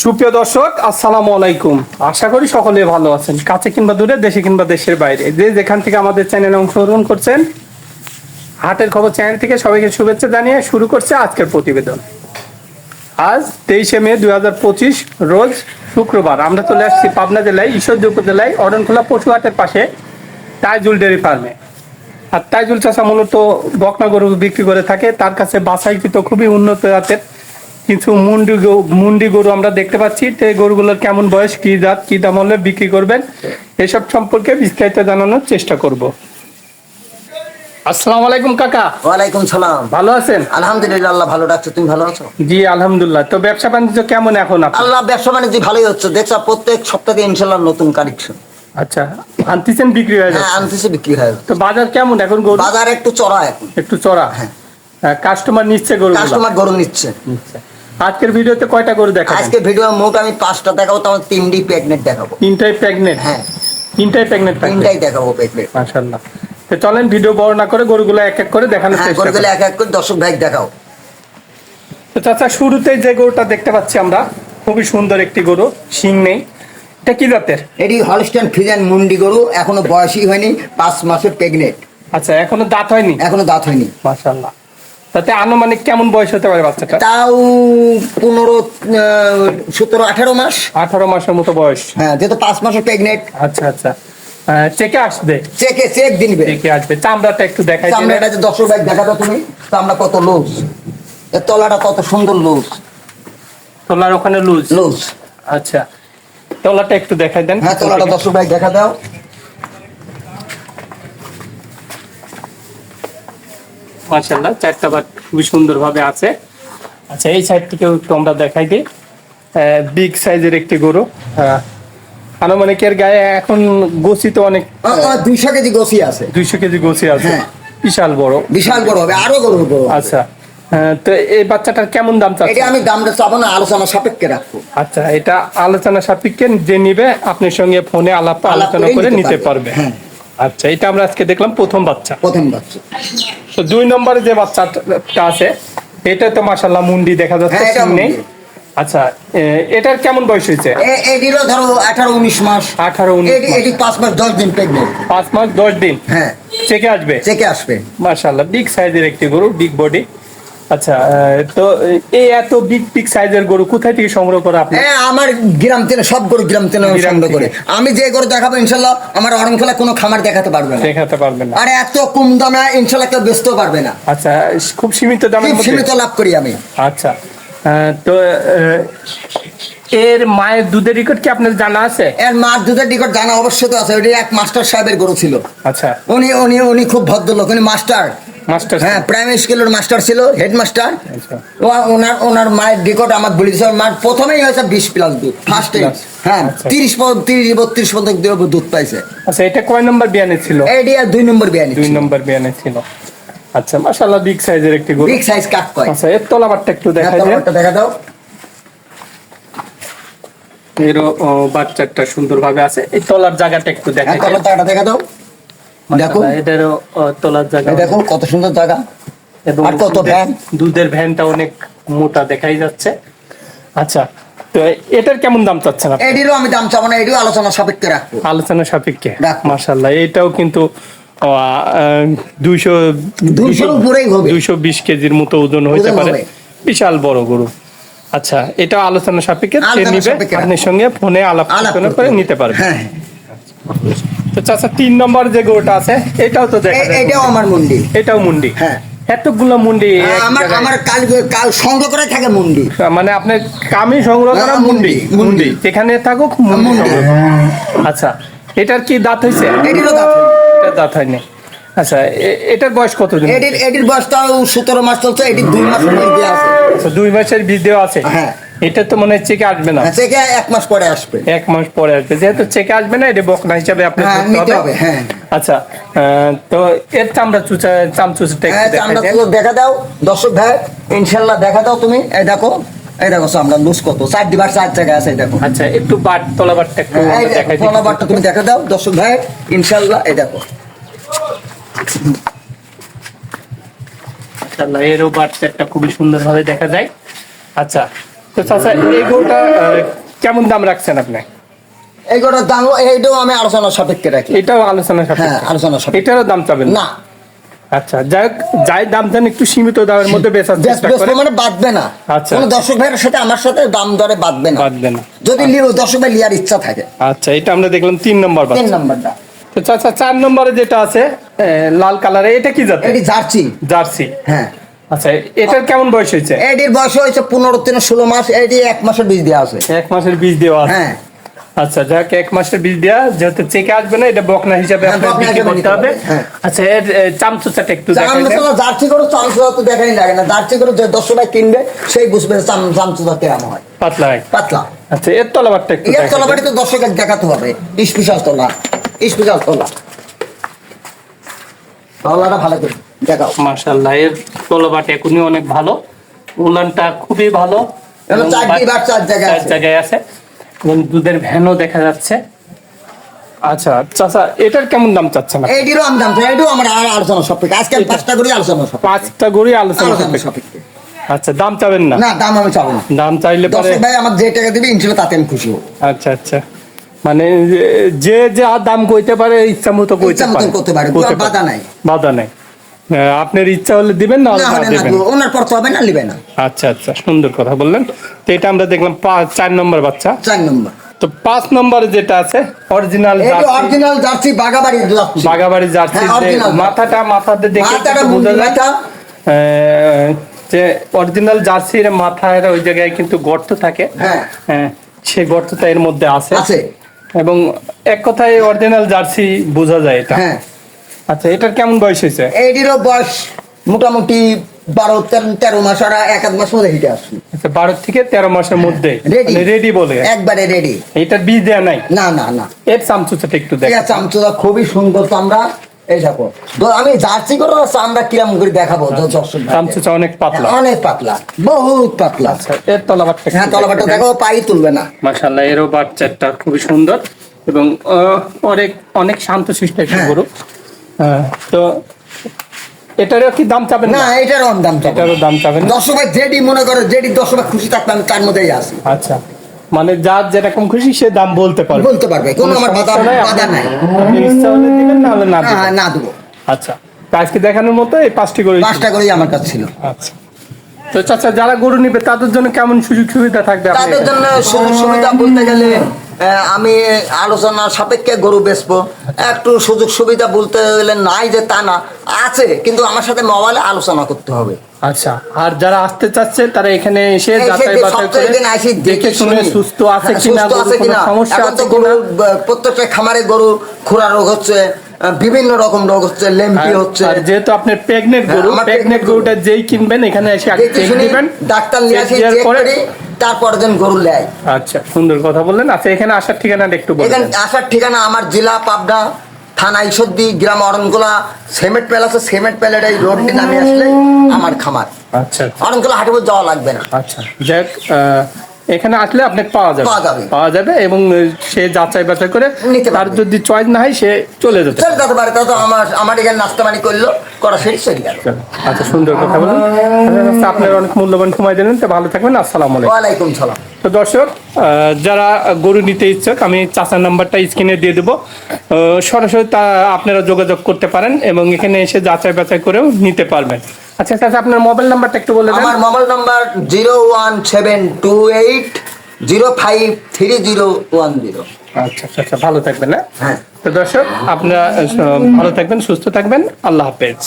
সুপ্রিয় দর্শক, আসসালামু আলাইকুম। আশা করি সকলে ভালো আছেন। কাছে কিংবা দূরে, দেশে কিংবা দেশের বাইরে। যে যেখান থেকে আমাদের চ্যানেলে অংশগ্রহণ করছেন, হাটের খবর চ্যানেল থেকে সবাইকে শুভেচ্ছা জানিয়ে শুরু করছে আজকের প্রতিবেদন। আজ তেইশে মে দুই হাজার পঁচিশ, রোজ শুক্রবার। আমরা চলে আসছি পাবনা জেলায়, ঈশ্বরদী উপজেলায় অরণখোলা পশু হাটের পাশে তাইজুল ডেয়ারি ফার্মে। আর তাইজুল চাষা মূলত বকনা গরু বিক্রি করে থাকে। তার কাছে বাছাইকৃত খুবই উন্নত জাতের কিছু মুন্ডি মুন্ডি গরু আমরা দেখতে পাচ্ছি। তো এই গরুগুলোর কেমন বয়স কি জাত কি দাম হলে বিক্রি করবেন এসব সম্পর্কে বিস্তারিত জানানোর চেষ্টা করব। আসসালামু আলাইকুম কাকা। ওয়ালাইকুম সালাম। ভালো আছেন? আলহামদুলিল্লাহ আল্লাহ ভালো রাখছো। তুমি ভালো আছো? জি আলহামদুলিল্লাহ। তো ব্যবসা বাণিজ্য কেমন এখন আল্লাহ ব্যবসা বাণিজ্য ভালোই হচ্ছে। দেখছ প্রত্যেক সপ্তাহে ইনশাল্লাহ নতুন কালেকশন। আচ্ছা আনতেছেন বিক্রি হয়ে হ্যাঁ যাচ্ছে আনতেছে বিক্রি হয় তো বাজার কেমন এখন গরু? বাজার একটু চড়া এখন। একটু চড়া? হ্যাঁ। কাস্টমার নিচ্ছে গরু কাস্টমার গরু নিচ্ছে। আজকের ভিডিওতে কয়টা গরু দেখা আজকে ভিডিও মোট আমি পাঁচটা দেখাবো তো আমার তিনটি প্রেগনেন্ট দেখাবো। তিনটাই প্রেগনেন্ট হ্যাঁ। তিনটাই প্রেগনেন্ট তিনটাই দেখাবো প্রেগনেন্ট মাশাআল্লাহ। তো চলেন ভিডিও বড় না করে গরুগুলো এক এক করে দেখানোর হ্যাঁ চেষ্টা গরুগুলো এক এক করে দর্শক ভাই দেখাও। তো চাচা শুরুতেই যে গরুটা দেখতে পাচ্ছি আমরা খুবই সুন্দর একটি গরু শিং নেই। এটা কি জাতের? এটি হলস্টাইন ফ্রিজান মুন্ডি গরু এখনও বয়সই হয়নি পাঁচ মাসের প্রেগনেন্ট আচ্ছা এখনও দাঁত হয়নি? এখনও দাঁত হয়নি। মাশাআল্লাহ। তাতে আনুমানিক কেমন বয়স হতে পারে বাচ্চাটা? তাও পনেরো সতেরো আঠারো মাস। আঠারো মাসের মতো বয়স। হ্যাঁ যেহেতু পাঁচ মাসের প্রেগনেন্ট আচ্ছা আচ্ছা। চেকে আসবে? চেকে চেক দিনবে চেকে আসবে। চামড়াটা একটু দেখাই চামড়াটা যে দর্শক ভাই দেখা দাও তুমি চামড়া কত লুজ এর তলাটা কত সুন্দর লুজ তোলার ওখানে লুজ লুজ আচ্ছা। তলাটা একটু দেখাই দেন। হ্যাঁ তলাটা দর্শক ভাই দেখা দাও। মাশাল্লাহ চারটা বাট খুবই সুন্দর ভাবে আছে। আচ্ছা এই সাইড থেকেও একটু আমরা দেখাই দিই। বিগ সাইজের একটি গরু। আনুমানিকের গায়ে এখন গোসি তো অনেক দুইশো কেজি গছি আছে। দুইশো কেজি গোসি আছে। হ্যাঁ। বিশাল বড়। বিশাল বড় হবে আরও বড় আচ্ছা। তো এই বাচ্চাটার কেমন দাম এটা আমি দামটা চাবো না আলোচনা সাপেক্ষে রাখব। আচ্ছা এটা আলোচনা সাপেক্ষে যে নিবে আপনার সঙ্গে ফোনে আলাপ আলোচনা করে নিতে। পারবে। হ্যাঁ। আচ্ছা এটা আমরা আজকে দেখলাম প্রথম বাচ্চা। প্রথম বাচ্চা। তো দুই নম্বরে যে বাচ্চাটা আছে এটা তো মাশাল্লাহ মুন্ডি দেখা যাচ্ছে সামনে নেই। আচ্ছা এটার কেমন বয়স হয়েছে? এটিরও ধরো আঠারো উনিশ মাস। আঠারো উনিশ এটি পাঁচ মাস দশ দিন প্রেগনেন্ট পাঁচ মাস দশ দিন? হ্যাঁ। চেকে আসবে? চেকে আসবে। মাশাল্লাহ বিগ সাইজের একটি গরু বিগ বডি আচ্ছা তো এই এত বিগ বিগ সাইজের গরু কোথায় থেকে সংগ্রহ করা আপনি? হ্যাঁ আমার গ্রাম তেলে সব গরু গ্রাম তেলে সংগ্রহ করে। আমি যে গরু দেখাবো ইনশাল্লাহ আমার অরণখোলা কোনো খামার দেখাতে পারবে না। দেখাতে পারবেন না। আর এত কম দামে ইনশাল্লাহ কেউ বেচতেও পারবে না। আচ্ছা খুব সীমিত খুব সীমিত লাভ করি আমি। আচ্ছা তো এর মায়ের দুধের রেকর্ড কি আপনার জানা আছে? এর মার দুধের নিকট জানা অবশ্যই তো আছে। ওটি এক মাস্টার সাহেবের গরু ছিল। আচ্ছা। উনি উনি উনি খুব ভদ্রলোক। উনি মাস্টার মাস্টার হ্যাঁ প্রাইমারি স্কুলের মাস্টার ছিল হেড মাস্টার আচ্ছা ওনার ওনার মায়ের রেকর্ড আমার বলেছে মার প্রথমেই হয়েছে বিশ প্লাস দুধ ফার্স্ট হ্যাঁ আচ্ছা। তিরিশ তিরিশ বত্রিশ পর্যন্ত দুধ পাইছে। আচ্ছা এটা কয় নম্বর বিয়ানে ছিল? দুই নম্বর বিয়ানি দুই নম্বর বিয়ানে ছিল। আচ্ছা মাশাআল্লাহ বিগ সাইজের একটি গরু। বিগ সাইজ কয়? আচ্ছা এর তলাবারটা একটু দেখা তলাবারটা দেখা দাও। এরও বাচ্চাটা সুন্দর ভাবে আছে। এই তলার জায়গাটা একটু দেখা। হ্যাঁ যায় দেখা দাও। দেখো। মাশাআল্লাহ, এটারও ও, জায়গা দেখো কত সুন্দর জায়গা। আর কত ভ্যান? দুধের ভ্যানটা অনেক মোটা দেখাই যাচ্ছে। আচ্ছা তো এটার কেমন দাম চাচ্ছেন? এটিরও আমি দাম চাবো না এটিও আলোচনা সাপেক্ষে রাখব। আলোচনা সাপেক্ষে। মাশাল্লাহ এটাও কিন্তু দুইশো দুইশোর উপরেই হবে। দুইশো বিশ কেজির মতো ওজন হইতে পারে। বিশাল বড় গরু। আচ্ছা এটা আলোচনা সাপেক্ষে সে নিবে। আপনার সঙ্গে ফোনে আলাপ আলাপ আলোচনা করে নিতে পারবে। হ্যাঁ। তো চাচা তিন নম্বর যে গরুটা আছে এটাও তো দেখা যায় এটাও আমার মন্ডি। এটাও মুন্ডি? হ্যাঁ। এতগুলো মুন্ডি আমার আমার কাল কাল সংগ্রহ করে থাকে মন্ডি। মানে আপনার সংগ্রহ করা মুন্ডি মুন্ডি। যেখানে থাকুক মুন্ডি। আচ্ছা এটার কি দাঁত হয়েছে এটিরও দাঁত এটার দাঁত হয়নি। আচ্ছা এটার বয়স কত দিন এটির এটির বয়সটাও সতেরো মাস চলছে এটির দুই মাস আছে। আচ্ছা, দুই মাসের বীজ দেওয়া আছে। হ্যাঁ। এটা তো মনে হয় চেকে আসবে না। হ্যাঁ, থেকে এক মাস পরে আসবে। এক মাস পরে আসবে। যেহেতু চেকে আসবে না এটা বকনা হিসাবে আপনি হ্যাঁ, নিতে হবে, হ্যাঁ। আচ্ছা তো এর চামড়া চুচা দেখাই তুলো দেখা দাও। দর্শক ভাই ইনশাল্লাহ দেখা দাও তুমি। এই দেখো এই দেখো চামড়া লুজ কত। চার দিবার চার জায়গায় আছে দেখো। আচ্ছা একটু বাট একটু দেখাই তুমি দেখা দাও। দর্শক ভাই ইনশাল্লাহ এই দেখো। এরও বাচ্চাটা খুবই সুন্দর ভাবে দেখা যায়। আচ্ছা চাচা এই গরুটা কেমন দাম রাখছেন আপনি? দাম এইটাও আমি আলোচনা সাপেক্ষে রাখি। এটাও আলোচনা হ্যাঁ সাপেক্ষে। আলোচনা সাপেক্ষে। এটারও দাম চাবেন? না। আচ্ছা যাই যাই দাম দেন একটু সীমিত দামের মধ্যে বেচার চেষ্টা করে মানে বাঁধবে না। আচ্ছা। কোনো দর্শক ভাইয়ের সাথে আমার সাথে দাম দরে বাঁধবে না। বাঁধবে না। যদি লিও দর্শক ভাই লিয়ার ইচ্ছা থাকে। আচ্ছা এটা আমরা দেখলাম তিন নম্বর তিন নাম্বারটা। তো চাচা চার নম্বরে যেটা আছে লাল কালারে এটা কি এটি জার্সি। জার্সি। হ্যাঁ। আচ্ছা এটার কেমন বয়স হয়েছে? এটির বয়স হয়েছে পনেরো থেকে ষোলো মাস এটি এক মাসের বীজ দেওয়া আছে। এক মাসের বীজ দেওয়া আছে? হ্যাঁ। আচ্ছা যাক এক মাসের বীজ দেওয়া যেহেতু চেকে আসবে না এটা বকনা হিসাবে হ্যাঁ, আপনার বিক্রি করতে হবে। হবে, হ্যাঁ। আচ্ছা এর এ, চামচুচাটা একটু চাম দেখাই দেন। মশলা জার্সি করে চামচ তো দেখাই লাগে না জার্সি করে যে দশ টাকা কিনবে সেই বুঝবে চাম কেমন হয়। পাতলা। পাতলা। আচ্ছা এর তলাবারটা একটু এর দেখাই তো দর্শকের দেখাতে হবে স্পেশাল তোলা স্পেশাল তোলা। তলাটা ভালো করে দেখাও। মাশাআল্লাহ এর তলাবাট এখনই অনেক ভালো। উলানটা খুবই ভালো। জায়গায় আছে। জায়গায় আছে। এবং দুধের ভ্যানও দেখা যাচ্ছে। আচ্ছা চাচা এটার কেমন দাম চাচ্ছেন আমি দাম চাই এটিও আমার আর আলোচনা সাপেক্ষে আজকে পাঁচটা করে আলোচনা পাঁচটা গড়ি আলোচনা সাপেক্ষে আচ্ছা দাম চাবেন না? না দাম আমি চাবো না। দাম চাইলে পরে ভাই আমার যে টাকা দিবে ইনশাল্লাহ তাতে আমি খুশি হব। আচ্ছা আচ্ছা। মানে যে যে আর দাম কইতে পারে ইচ্ছা মতো কইতে পারে। পারে, বাধা নাই। বাধা নাই। আপনার ইচ্ছা হলে দিবেন না দিবেন? দিবো। ওনার পড়তে হবে না নিবে না। আচ্ছা আচ্ছা সুন্দর কথা বললেন। তো এটা আমরা দেখলাম পাঁচ চার নম্বর বাচ্চা। চার নম্বর। তো পাঁচ নম্বরে যেটা আছে অরিজিনাল অরিজিনাল জার্সি। বাগাবাড়ি জার্সি বাগাবাড়ি জার্সি। হ্যাঁ, original। মাথাটা মাথাতে দেখে বোঝা যায়। যে অরিজিনাল জার্সির মাথায় ওই জায়গায় কিন্তু গর্ত থাকে। হ্যাঁ। হ্যাঁ সেই গর্তটা এর মধ্যে আছে। আছে। এবং এক কথায় অরিজিনাল জার্সি বোঝা যায় এটা। হ্যাঁ। আচ্ছা এটার কেমন বয়স হয়েছে? এইটিরও বয়স মোটামুটি বারো তেরো- মাস আর এক আধ মাস মধ্যে হিটে আসবে আচ্ছা বারো থেকে তেরো মাসের মধ্যে? রেডি রেডি বলে? একবারে রেডি এটার বীজ দেওয়া নাই? না না না। এর চামচুচাটা একটু দেখ। আছে খুবই সুন্দর চামড়া এই দেখো তো আমি জার্সি করে চামড়া কিরম করে দেখাবো তো চামচুচা অনেক পাতলা। অনেক পাতলা বহুত পাতলা। আচ্ছা এর তলাবারটা হ্যাঁ দেখো পাই তুলবে না। মাশাল্লাহ এরও বাচ্চাটা খুবই সুন্দর এবং আহ, অনেক অনেক শান্ত শিষ্ট একটা হ্যাঁ। গরু। তো এটারও কি দাম চাবেন না না? এটার দাম এটারও দাম চাবেন যেটি মনে করে যেটি খুশি থাকবে আমি তার মধ্যেই আসি আচ্ছা মানে যার যেরকম খুশি সে দাম বলতে পারবে। বলতে পারবে কোনো আমার বাধা নাই, বাধা নাই। আপনি ইচ্ছা হলে দিবেন না হলে না না দেবো। আচ্ছা আজকে দেখানোর মতো এই পাঁচটি গরু পাঁচটা করেই আমার কাছে ছিল। আচ্ছা তো চাচা যারা গরু নিবে তাদের জন্য কেমন সুযোগ সুবিধা থাকবে তাদের জন্য সুযোগ সুবিধা বলতে গেলে আমি আলোচনার সাপেক্ষে গরু বেচবো। একটু সুযোগ সুবিধা বলতে গেলে নাই যে তা না আছে কিন্তু আমার সাথে মোবাইলে আলোচনা করতে হবে। আচ্ছা আর যারা আসতে চাচ্ছে তারা এখানে এসে যাচাই বাছাই করে দেখে শুনে সুস্থ আছে হ্যাঁ, কিনা সমস্যা আছে কিনা? প্রত্যেকটা খামারে গরু খুরা রোগ হচ্ছে বিভিন্ন রকম রোগ হচ্ছে লেম্পি হচ্ছে। আর যেহেতু আপনি প্রেগনেন্ট হ্যাঁ, গরু প্রেগনেন্ট গরুটা যেই কিনবেন এখানে এসে আগে চেক দিবেন ডাক্তার নিয়ে আসি চেক করি। তারপর দিন গরু নেয়। আচ্ছা সুন্দর কথা বললেন। আচ্ছা এখানে আসার ঠিকানাটা একটু বলবেন এখানে আসার ঠিকানা আমার জেলা পাবনা থানা ইসদ্দি গ্রাম অরণগোলা সেমেন্ট প্যাল আছে সেমেন্ট প্যালের এই রোডটি নামে আসলে আমার খামার। আচ্ছা অরণগোলা হাটে যাওয়া লাগবে না। আচ্ছা যাক এখানে আসলে আপনাকে পাওয়া যাবে। পাওয়া যাবে। এবং সে যাচাই বাছাই করে তার যদি চয়েস না হয় সে চলে যেতে চল যেতে পারে তো আমার আমার এখানে নাস্তা পানি করল করা শেষ চলে গেল। আচ্ছা সুন্দর কথা বলুন আচ্ছা, আপনার অনেক মূল্যবান সময় দিলেন তো ভালো থাকবেন আসসালামু আলাইকুম। ওয়ালাইকুম সালাম। তো দর্শক আহ, যারা গরু নিতে ইচ্ছুক আমি চাচার নাম্বারটা স্ক্রিনে দিয়ে দেবো। সরাসরি তা আপনারা যোগাযোগ করতে পারেন এবং এখানে এসে যাচাই বাছাই করেও নিতে পারবেন। আচ্ছা চাচা আপনার মোবাইল নাম্বারটা একটু বলে দেন। আমার mobile number zero one seven two eight zero five three zero one zero আচ্ছা আচ্ছা, আচ্ছা ভালো থাকবেন হ্যাঁ? হ্যাঁ। তো দর্শক আপনারা ভালো থাকবেন সুস্থ থাকবেন আল্লাহ হাফেজ।